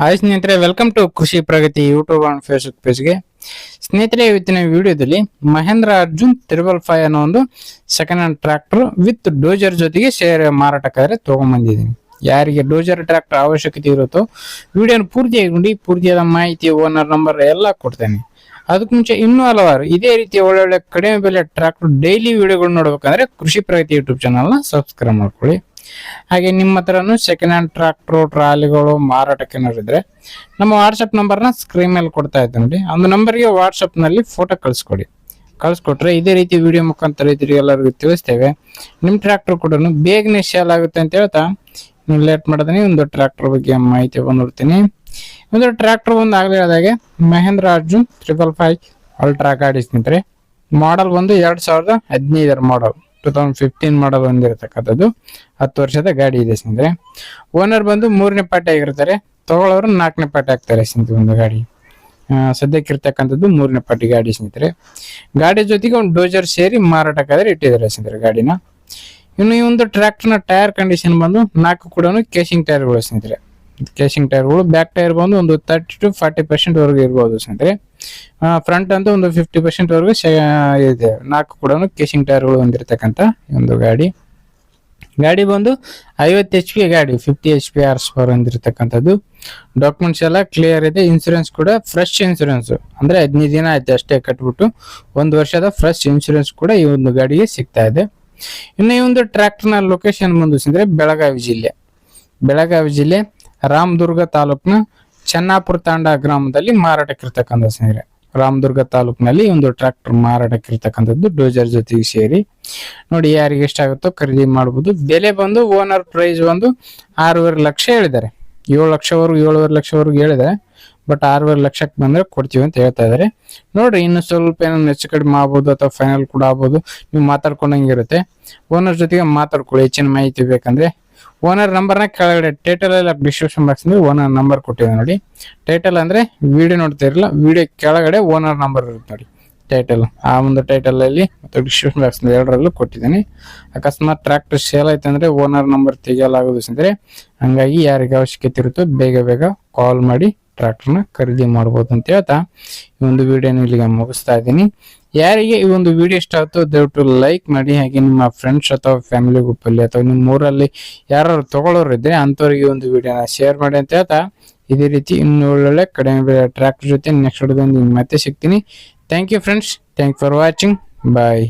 Hi ಸ್ನೇಹಿತರೆ welcome to Krishi Pragati YouTube and Facebook ಪೇಜ್ಗೆ ಸ್ನೇಹಿತರೆ, ಇವತ್ತಿನ ವಿಡಿಯೋದಲ್ಲಿ ಮಹೇಂದ್ರ ಅರ್ಜುನ್ ತ್ರಿಬಲ್ ಫೈವ್ ಅನ್ನೋ ಒಂದು second hand tractor with dozer ಜೊತೆಗೆ ಶೇರ್ ಮಾರಾಟಕ್ಕಾದ್ರೆ ತೊಗೊಂಬಂದಿದ್ದೀನಿ ಯಾರಿಗೆ ಡೋಜರ್ ಟ್ರ್ಯಾಕ್ಟರ್ ಅವಶ್ಯಕತೆ ಇರುತ್ತೋ, ವಿಡಿಯೋನ ಪೂರ್ತಿಯಾಗಿ ನೋಡಿ, ಪೂರ್ತಿಯಾದ ಮಾಹಿತಿ ಓನರ್ ನಂಬರ್ ಎಲ್ಲ ಕೊಡ್ತೇನೆ. ಅದಕ್ಕೆ ಮುಂಚೆ ಇನ್ನೂ ಹಲವಾರು, ಇದೇ ರೀತಿಯ ಒಳ್ಳೊಳ್ಳೆ ಕಡಿಮೆ ಬೆಲೆ ಟ್ರ್ಯಾಕ್ಟರ್ ಡೈಲಿ ವಿಡಿಯೋಗಳು ನೋಡ್ಬೇಕಂದ್ರೆ ಕೃಷಿ ಪ್ರಗತಿ ಯೂಟ್ಯೂಬ್ ಚಾನಲ್ನ ಸಬ್ಸ್ಕ್ರೈಬ್ ಮಾಡ್ಕೊಳ್ಳಿ. ಹಾಗೆ ನಿಮ್ಮ ಹತ್ರನೂ ಸೆಕೆಂಡ್ ಹ್ಯಾಂಡ್ ಟ್ರ್ಯಾಕ್ಟ್ರು ಟ್ರಾಲಿಗಳು, ಮಾರಾಟಕ್ಕೆ ನೋಡಿದ್ರೆ ನಮ್ಮ ವಾಟ್ಸಪ್ ನಂಬರ್ನ ಸ್ಕ್ರೀನ್ ಮೇಲೆ ಕೊಡ್ತಾ ಇದ್ದೆ ನೋಡಿ. ಒಂದು ನಂಬರ್ಗೆ ವಾಟ್ಸಪ್ನಲ್ಲಿ ಫೋಟೋ ಕಳಿಸ್ಕೊಡಿ. ಕಳಿಸ್ಕೊಟ್ರೆ ಇದೇ ರೀತಿ ವಿಡಿಯೋ ಮುಖಾಂತರ ಇದ್ರಿಗೆ ಎಲ್ಲರಿಗೂ ತಿಳಿಸ್ತೇವೆ. ನಿಮ್ಮ ಟ್ರ್ಯಾಕ್ಟರ್ ಕೂಡ ಬೇಗನೆ ಸೇಲ್ ಆಗುತ್ತೆ ಅಂತ ಹೇಳ್ತಾ, ನೀವು ಲೇಟ್ ಮಾಡಿದ್ರೆ ಒಂದು ಟ್ರ್ಯಾಕ್ಟರ್ ಬಗ್ಗೆ ಮಾಹಿತಿ ಬಂದ್ಬಿಡ್ತೀನಿ ಒಂದು ಟ್ರ್ಯಾಕ್ಟರ್ ಒಂದು ಆಗಲೇ ಹೇಳಿದಾಗೆ Mahindra Arjun triple five ultra ಗಾಡಿ ಸ್ನೇಹಿತರೆ. ಮಾಡಲ್ ಬಂದು ಎರಡು ಸಾವಿರದ ಹದಿನೈದರ model two thousand fifteen model ಬಂದಿರತಕ್ಕಂಥದ್ದು ಹತ್ತು ವರ್ಷದ ಗಾಡಿ ಇದೆ ಸ್ನೇಹಿತರೆ. ಓನರ್ ಬಂದು ಮೂರನೇ ಪಾರ್ಟಿ ಆಗಿರ್ತಾರೆ. ತಗೊಳ್ಳೋರು ನಾಲ್ಕನೇ ಪಾರ್ಟಿ ಆಗ್ತಾರೆ ಸ್ನೇಹಿತರೆ ಒಂದು ಗಾಡಿ. ಸದ್ಯಕ್ಕೆ ಇರ್ತಕ್ಕಂಥದ್ದು ಮೂರನೇ ಪಾರ್ಟಿ ಗಾಡಿ ಸ್ನೇಹಿತರೆ. ಗಾಡಿ ಜೊತೆಗೆ ಒಂದು ಡೋಜರ್ ಸೇರಿ ಮಾರಾಟಕ್ಕಾದ್ರೆ ಇಟ್ಟಿದ್ದಾರೆ ಸ್ನೇಹಿತರೆ ಗಾಡಿನ. ಇನ್ನು ಈ ಒಂದು ಟ್ರ್ಯಾಕ್ಟರ್ನ ಟೈರ್ ಕಂಡೀಷನ್ ಬಂದು ನಾಲ್ಕು ಕೂಡ ಕೇಸಿಂಗ್ ಟೈರ್ಗಳು ಸ್ನೇಹಿತರೆ. ಕೇಸಿಂಗ್ ಟೈರ್ಗಳು ಬ್ಯಾಕ್ ಟೈರ್ ಬಂದು ಒಂದು ತರ್ಟಿ ಟು ಫಾರ್ಟಿ ಪರ್ಸೆಂಟ್ ವರೆಗೂ ಇರ್ಬೋದು ಸ್ನೇಹಿತರೆ. ಫ್ರಂಟ್ ಅಂತ ಒಂದು ಫಿಫ್ಟಿ ಪರ್ಸೆಂಟ್ ವರೆಗೂ ಇದೆ. ನಾಲ್ಕು ಕೂಡ ಕೇಸಿಂಗ್ ಟೈರ್ಗಳು ಹೊಂದಿರತಕ್ಕಂಥ ಒಂದು ಗಾಡಿ. ಗಾಡಿ ಬಂದು ಐವತ್ತು ಎಚ್ ಪಿ ಗಾಡಿ fifty H P horse power ಹೊಂದಿರತಕ್ಕಂಥದ್ದು documents ಎಲ್ಲ ಕ್ಲಿಯರ್ ಇದೆ. ಇನ್ಸೂರೆನ್ಸ್ ಕೂಡ ಫ್ರೆಶ್ ಇನ್ಸೂರೆನ್ಸ್ ಅಂದ್ರೆ ಹದಿನೈದು ದಿನ ಆಯ್ತು ಅಷ್ಟೇ ಕಟ್ಬಿಟ್ಟು. ಒಂದು ವರ್ಷದ ಫ್ರೆಶ್ ಇನ್ಸೂರೆನ್ಸ್ ಕೂಡ ಈ ಒಂದು ಗಾಡಿಗೆ ಸಿಗ್ತಾ ಇದೆ. ಇನ್ನು ಈ ಒಂದು ಟ್ರ್ಯಾಕ್ಟರ್ನ ಲೊಕೇಶನ್ ಮುಂದುವರಿಸಿದ್ರೆ ಬೆಳಗಾವಿ ಜಿಲ್ಲೆ. ಬೆಳಗಾವಿ ಜಿಲ್ಲೆ ರಾಮದುರ್ಗ ತಾಲೂಕಿನ ಚೆನ್ನಾಪುರ ತಾಂಡ ಗ್ರಾಮದಲ್ಲಿ ಮಾರಾಟಕ್ಕಿರ್ತಕ್ಕಂಥ ಸ್ನೇಹಿತರೆ. ರಾಮದುರ್ಗ ತಾಲೂಕಿನಲ್ಲಿ ಒಂದು ಟ್ರ್ಯಾಕ್ಟರ್ ಮಾರಾಟಕ್ಕಿರ್ತಕ್ಕಂಥದ್ದು ಡೋಜರ್ ಜೊತೆಗೆ ಸೇರಿ. ನೋಡಿ ಯಾರಿಗೆ ಎಷ್ಟಾಗುತ್ತೋ ಖರೀದಿ ಮಾಡ್ಬೋದು. ಬೆಲೆ ಬಂದು ಓನರ್ ಪ್ರೈಸ್ ಒಂದು ಆರೂವರೆ ಲಕ್ಷ ಹೇಳಿದ್ದಾರೆ. ಏಳು ಲಕ್ಷವರೆಗೂ, ಏಳುವರೆ ಲಕ್ಷವರೆಗೂ ಹೇಳಿದ್ದಾರೆ. ಬಟ್ ಆರೂವರೆ ಲಕ್ಷಕ್ಕೆ ಬಂದರೆ ಕೊಡ್ತೀವಿ ಅಂತ ಹೇಳ್ತಾ ಇದ್ದಾರೆ. ನೋಡ್ರಿ, ಇನ್ನು ಸ್ವಲ್ಪ ಏನೋ ಹೆಚ್ಚು ಕಡಿಮೆ ಆಗ್ಬೋದು ಅಥವಾ ಫೈನಲ್ ಕೂಡ ಆಗ್ಬೋದು. ನೀವು ಮಾತಾಡ್ಕೊಂಡಂಗಿರುತ್ತೆ ಓನರ್ ಜೊತೆಗೆ ಮಾತಾಡ್ಕೊಳ್ಳಿ. ಹೆಚ್ಚಿನ ಮಾಹಿತಿ ಬೇಕಂದ್ರೆ ಓನರ್ ನಂಬರ್ನ ಕೆಳಗಡೆ ಟೈಟಲ್ ಎಲ್ಲ ಡಿಸ್ಕ್ರಿಪ್ಷನ್ ಬಾಕ್ಸ್ ಓನರ್ ನಂಬರ್ ಕೊಟ್ಟಿದೆ ನೋಡಿ. ಟೈಟಲ್ ಅಂದ್ರೆ ವಿಡಿಯೋ ನೋಡ್ತಾ ಇರಲಿಲ್ಲ ವಿಡಿಯೋ ಕೆಳಗಡೆ ಓನರ್ ನಂಬರ್ ಇರುತ್ತೆ ನೋಡಿ. ಟೈಟಲ್ ಆ ಒಂದು ಟೈಟಲ್ ಅಲ್ಲಿ ಮತ್ತು ಡಿಸ್ಕ್ರಿಪ್ಷನ್ ಬಾಕ್ಸ್ ಎರಡರಲ್ಲೂ ಕೊಟ್ಟಿದ್ದೀನಿ. ಅಕಸ್ಮಾತ್ ಟ್ರ್ಯಾಕ್ಟರ್ ಸೇಲ್ ಆಯ್ತು ಅಂದ್ರೆ ಓನರ್ ನಂಬರ್ ತೆಗೆಯಲಾಗೋದು ಅಂದರೆ ಹಂಗಾಗಿ ಯಾರಿಗೆ ಅವಶ್ಯಕತೆ ಇರುತ್ತೋ ಬೇಗ ಬೇಗ ಕಾಲ್ ಮಾಡಿ. ಟ್ರ್ಯಾಕ್ಟರ್ನ ಖರೀದಿ ಮಾಡ್ಬೋದು ಅಂತ ಹೇಳ್ತಾ ಈ ಒಂದು ವಿಡಿಯೋನ ಇಲ್ಲಿಗೆ ಮುಗಿಸ್ತಾ ಇದ್ದೀನಿ. ಯಾರಿಗೆ ಈ ಒಂದು ವಿಡಿಯೋ ಇಷ್ಟ ಆಯಿತು ದಯವಿಟ್ಟು ಲೈಕ್ ಮಾಡಿ, ಹಾಗೆ ನಿಮ್ಮ ಫ್ರೆಂಡ್ಸ್ ಅಥವಾ ಫ್ಯಾಮಿಲಿ ಗ್ರೂಪಲ್ಲಿ ಅಥವಾ ನಿಮ್ಮ ಊರಲ್ಲಿ ಯಾರು ತಗೊಳ್ಳೋರು ಇದ್ದರೆ ಅಂಥವ್ರಿಗೆ ಈ ಒಂದು ವಿಡಿಯೋನ ಶೇರ್ ಮಾಡಿ ಅಂತ ಹೇಳ್ತಾ ಇದೇ ರೀತಿ ಇನ್ನು ಒಳ್ಳೊಳ್ಳೆ ಕಡಿಮೆ ಟ್ರ್ಯಾಕ್ಟರ್ ಜೊತೆ ನೆಕ್ಸ್ಟ್ ವಿಡಿಯೋದಲ್ಲಿ ಮತ್ತೆ ಸಿಗ್ತೀನಿ. Thank you friends thank for watching bye